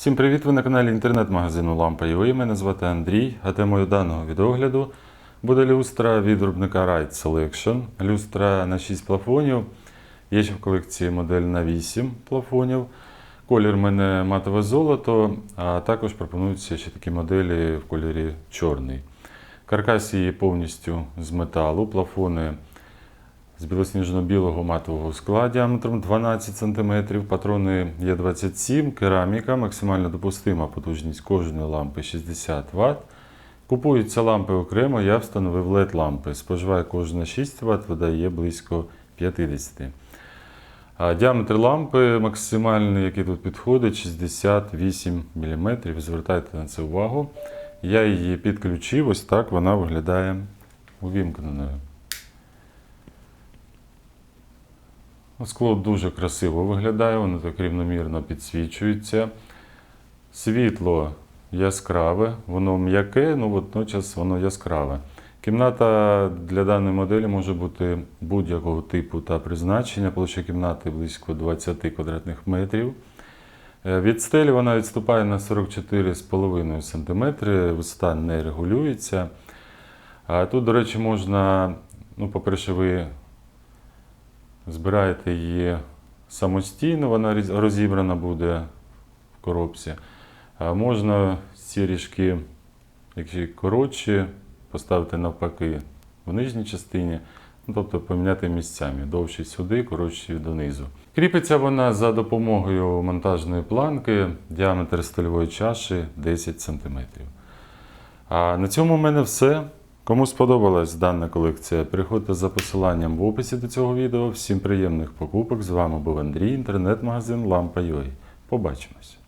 Всім привіт! Ви на каналі інтернет-магазину Лампа.ua. Мене звати Андрій, а темою даного відогляду буде люстра від виробника Ride Selection. Люстра на 6 плафонів. Є ще в колекції модель на 8 плафонів. Колір в мене матове золото, а також пропонуються ще такі моделі в кольорі чорний. Каркас її повністю з металу, плафони з білосніжно-білого матового скла діаметром 12 см, патрони є 27 кераміка, максимально допустима потужність кожної лампи 60 Вт. Купуються лампи окремо, я встановив LED лампи. Споживає кожна 6 Вт, видає близько 50. А діаметр лампи максимальний, який тут підходить, 68 мм. Звертайте на це увагу. Я її підключив, ось так вона виглядає увімкненою. Скло дуже красиво виглядає, воно так рівномірно підсвічується. Світло яскраве, воно м'яке, ну водночас воно яскраве. Кімната для даної моделі може бути будь-якого типу та призначення. Площа кімнати близько 20 квадратних метрів. Е, Від стелі вона відступає на 44,5 см, висота не регулюється. А тут, до речі, можна, ну, по-перше, ви збираєте її самостійно, вона розібрана буде в коробці. А можна ці ріжки, які коротші, поставити навпаки в нижній частині, ну, тобто поміняти місцями, довші сюди, коротші донизу. Кріпиться вона за допомогою монтажної планки, діаметр стильової чаші 10 см. А на цьому в мене все. Кому сподобалась дана колекція, переходьте за посиланням в описі до цього відео. Всім приємних покупок. З вами був Андрій, інтернет-магазин Лампа.ua. Побачимось!